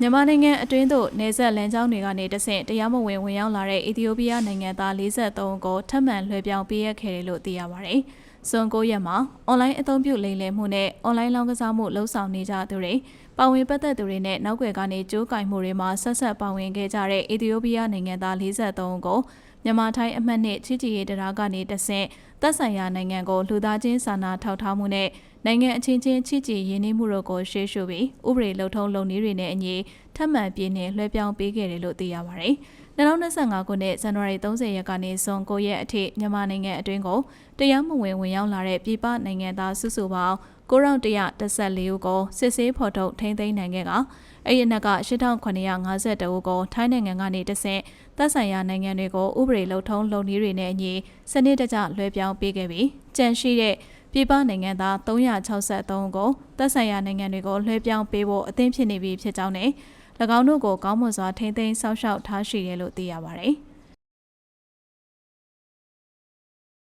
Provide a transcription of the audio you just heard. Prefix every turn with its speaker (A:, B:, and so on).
A: မြန်မာနိုင်ငံအတွင်းသို့နေဆက်လမ်းကြောင်းတွေကနေတဆင့်တရားမဝင်ဝင်ရောက်လာတဲ့အီသီယိုးပီးယားနိုင်ငံသား43ဦးကိုထပ်မံလွှဲပြောင်းပေးရခဲ့တယ်လို့သိရပါတယ်။စွန်ကိုရက်မှာအွန်လိုင်းအသုံးပြုလိမ်လည်မှုနဲ့အွန်လိုင်းလောင်းကစားမှုလှုပ်ဆောင်နေကြသူတွေပါဝင်ပတ်သက်သူတွေနဲ့နောက်ွယ်ကနေကြိုးကင်မှုတွေမှာဆက်ဆက်ပါဝင်ခဲ့ကြတဲ့အီသီယိုးပီးယားနိုင်ငံသား43ဦးကိုမြန်မာထိုင်းအမှတ်နှစ်ချစ်ကြည်ရေးတရားကနေတဆင့်သက်ဆိုင်ရာနိုင်ငံကိုလူသားချင်းစာနာထောက်ထားမှုနဲ့နိုင်ငံအချင်းချင်းချစ်ကြည်ရင်းနှီးမှုတို့ကိုရှေ့ရှုပြီးဥပဒေလုံထုံးလုံနည်းတွေနဲ့အညီထပ်မံပြည်နယ်လွှဲပြောင်းပေးခဲ့တယ်လို့သိရပါတယ်။2025ခုနှစ်ဇန်နဝါရီ30ရက်ကနေဇွန်9ရက်အထိမြန်မာနိုင်ငံအတွင်းကိုတရားမဝင်ဝင်ရောက်လာတဲ့ပြည်ပနိုင်ငံသားစုစုပေါင်း9114ဦးကိုစစ်ဆေးဖော်ထုတ်ထိန်းသိမ်းနိုင်ခဲ့ကအဲ့ဒီအနက်က8952ဦးကိုထိုင်းနိုင်ငံကနေတဆင့်သက်ဆိုင်ရာနိုင်ငံတွေကိုဥပဒေလုံထုံးလုံနည်းတွေနဲ့အညီစနစ်တကျလွှဲပြောင်းပေးခဲ့ပြီးကြန့်ရှိတဲ့ပြည်ပနိုင်ငံသား363ကိုသက်ဆိုင်ရာနိုင်ငံတွေကိုလွှဲပြောင်းပေးဖို့အသင့်ဖြစ်နေပြီဖြစ်ကြောင်းနဲ့၎ င်းတို့ကိုကောင်းမွန်စွာထိန်းသိမ်းစောင့်ရှောက်ထားရှိတယ်လို့သိရပါတယ်။